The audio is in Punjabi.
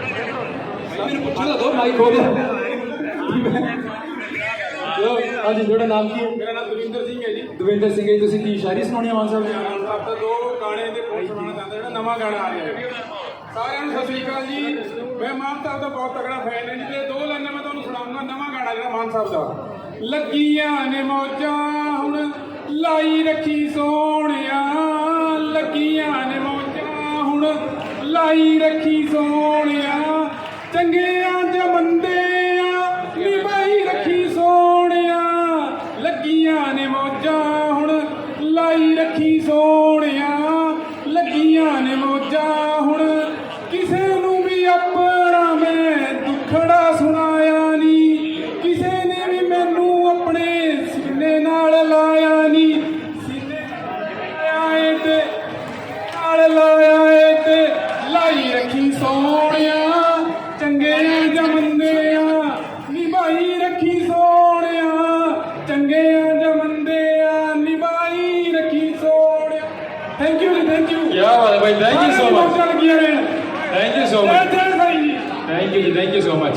ਮੈਨੂੰ ਪੁੱਛਣਾ ਦੋ ਮਾਈਕ ਹੋ ਗਿਆ ਲੋ ਹਾਂਜੀ ਤੁਹਾਡਾ ਨਾਮ ਕੀ ਹੈ? ਮੇਰਾ ਨਾਮ ਦਵਿੰਦਰ ਸਿੰਘ ਹੈ ਜੀ। ਦਵਿੰਦਰ ਸਿੰਘ ਜੀ ਤੁਸੀਂ ਕੀ ਸ਼ਾਇਰੀ ਸੁਣਾਉਣੀ ਆਵਾਜ਼ ਸਾਹਿਬ? ਮੈਂ ਆਪ ਤਾਂ ਦੋ ਗਾਣੇ ਦੇ ਕੋਲ ਸੁਣਾਉਣਾ ਚਾਹੁੰਦਾ ਜਿਹੜਾ ਨਵਾਂ ਗਾਣਾ ਆ ਰਿਹਾ ਹੈ। ਸਾਰਿਆਂ ਨੂੰ ਸਤਿ ਸ਼੍ਰੀ ਅਕਾਲ ਜੀ। ਮੈਂ ਮਾਨ ਸਾਹਿਬ ਦਾ ਬਹੁਤ ਤਗੜਾ ਫੈਨ ਹਾਂ ਜੀ। ਤੇ ਦੋ ਲਾਈਨਾਂ ਮੈਂ ਤੁਹਾਨੂੰ ਸੁਣਾਉਂਗਾ ਨਵਾਂ ਗਾਣਾ ਜਿਹੜਾ ਮਾਨ ਸਾਹਿਬ ਦਾ। ਲੱਗੀਆਂ ਨੇ ਮੌਜਾਂ ਹੁਣ ਲਾਈ ਰੱਖੀ ਸੋਹਣਿਆ। ਲੱਗੀਆਂ ਨੇ ਮੌਜਾਂ ਹੁਣ ਲਾਈ ਰੱਖੀ ਸੋਹਣਿਆ। ਲਾਈ ਰੱਖੀ ਸੋਹਣਿਆ ਲੱਗੀਆਂ ਨੇ ਮੌਜਾਂ। ਹੁਣ ਕਿਸੇ ਨੂੰ ਵੀ ਆਪਣਾ ਮੈਂ ਦੁੱਖੜਾ ਸੁਣਾਇਆ ਨਹੀਂ ਕਿਸੇ ਨੇ ਵੀ ਮੈਨੂੰ ਆਪਣੇ ਸੀਨੇ ਨਾਲ ਲਾਇਆ ਨਹੀਂ ਸੀਨੇ ਆਏ ਤੇ, ਨਾਲ ਲਾਇਆ ਤੇ, ਲਾਈ ਰੱਖੀ ਸੋਹਣਿਆ Thank you, thank you. Yeah, well, well, thank you so much. Thank you so much. Thank you, thank you so much.